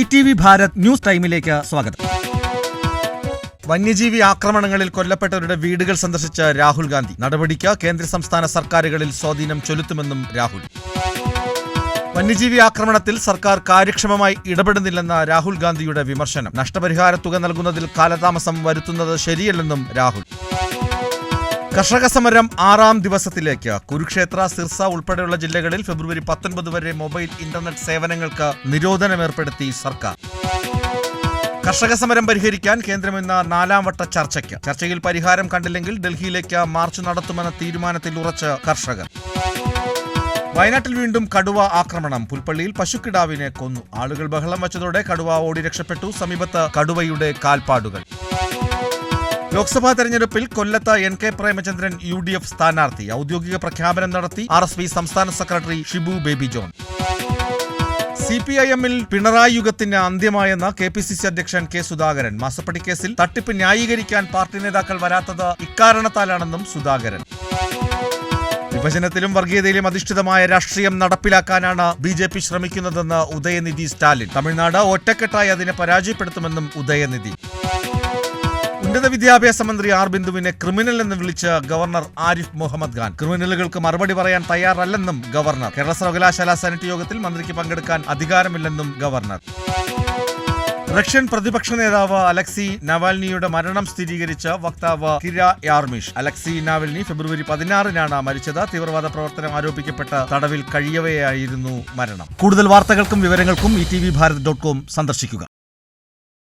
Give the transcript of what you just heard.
E T V Bharat news ടൈമിലേക്ക് സ്വാഗതം. വന്യജീവി ആക്രമണങ്ങളിൽ കൊല്ലപ്പെട്ടവരുടെ വീടുകൾ സന്ദർശിച്ച രാഹുൽ ഗാന്ധി. നടപടിക്ക് കേന്ദ്ര സംസ്ഥാന സർക്കാരുകളിൽ സ്വാധീനം ചെലുത്തുമെന്നും രാഹുൽ. വന്യജീവി ആക്രമണത്തിൽ സർക്കാർ കാര്യക്ഷമമായി ഇടപെടുന്നില്ലെന്ന രാഹുൽ ഗാന്ധിയുടെ വിമർശനം. നഷ്ടപരിഹാര തുക നൽകുന്നതിൽ കാലതാമസം വരുത്തുന്നത് ശരിയല്ലെന്നും രാഹുൽ. കർഷക സമരം ആറാം ദിവസത്തിലേക്ക്. കുരുക്ഷേത്ര സിർസ ഉൾപ്പെടെയുള്ള ജില്ലകളിൽ ഫെബ്രുവരി പത്തൊൻപത് വരെ മൊബൈൽ ഇന്റർനെറ്റ് സേവനങ്ങൾക്ക് നിരോധനം ഏർപ്പെടുത്തി സർക്കാർ. കർഷക സമരം പരിഹരിക്കാൻ കേന്ദ്രം ഇന്ന് നാലാം വട്ട ചർച്ചയ്ക്ക്. ചർച്ചയിൽ പരിഹാരം കണ്ടില്ലെങ്കിൽ ഡൽഹിയിലേക്ക് മാർച്ച് നടത്തുമെന്ന തീരുമാനത്തിൽ ഉറച്ച് കർഷകർ. വയനാട്ടിൽ വീണ്ടും കടുവ ആക്രമണം. പുൽപ്പള്ളിയിൽ പശുക്കിടാവിനെ കൊന്നു. ആളുകൾ ബഹളം വച്ചതോടെ കടുവ ഓടി രക്ഷപ്പെട്ടു. സമീപത്ത് കടുവയുടെ കാൽപ്പാടുകൾ. ലോക്സഭാ തെരഞ്ഞെടുപ്പിൽ കൊല്ലത്ത് N K Premachandran U D F സ്ഥാനാർത്ഥി. ഔദ്യോഗിക പ്രഖ്യാപനം നടത്തി ആർ എസ് പി സംസ്ഥാന secretary Shibu Baby John. C P I എമ്മിൽ പിണറായി യുഗത്തിന് അന്ത്യമായെന്ന് കെ പി സി സി അധ്യക്ഷൻ കെ സുധാകരൻ. മാസപ്പടി കേസിൽ തട്ടിപ്പ് ന്യായീകരിക്കാൻ പാർട്ടി നേതാക്കൾ വരാത്തത് ഇക്കാരണത്താലാണെന്നും സുധാകരൻ. വിഭജനത്തിലും വർഗീയതയിലും അധിഷ്ഠിതമായ രാഷ്ട്രീയം നടപ്പിലാക്കാനാണ് ബി ജെ പി ശ്രമിക്കുന്നതെന്ന് ഉദയനിധി സ്റ്റാലിൻ. തമിഴ്നാട് ഒറ്റക്കെട്ടായി അതിനെ പരാജയപ്പെടുത്തുമെന്നും ഉദയനിധി. ഉന്നത വിദ്യാഭ്യാസ മന്ത്രി ആർ ബിന്ദുവിനെ ക്രിമിനൽ എന്ന് വിളിച്ച ഗവർണർ ആരിഫ് മുഹമ്മദ് ഖാൻ. ക്രിമിനലുകൾക്ക് മറുപടി പറയാൻ തയ്യാറല്ലെന്നും ഗവർണർ. കേരള സർവകലാശാല സെനറ്റ് യോഗത്തിൽ മന്ത്രിക്ക് പങ്കെടുക്കാൻ അധികാരമില്ലെന്നും ഗവർണർ. റഷ്യൻ പ്രതിപക്ഷ നേതാവ് അലക്സി നവാൽനിയുടെ മരണം സ്ഥിരീകരിച്ച വക്താവ് കിര യാർമിഷ്. അലക്സി നാവൽനി ഫെബ്രുവരി പതിനാറിനാണ് മരിച്ചത്. തീവ്രവാദ പ്രവർത്തനം ആരോപിക്കപ്പെട്ട തടവിൽ കഴിയവെയായിരുന്നു മരണം. കൂടുതൽ വാർത്തകൾക്കും വിവരങ്ങൾക്കും E T V Bharat dot com സന്ദർശിക്കുക.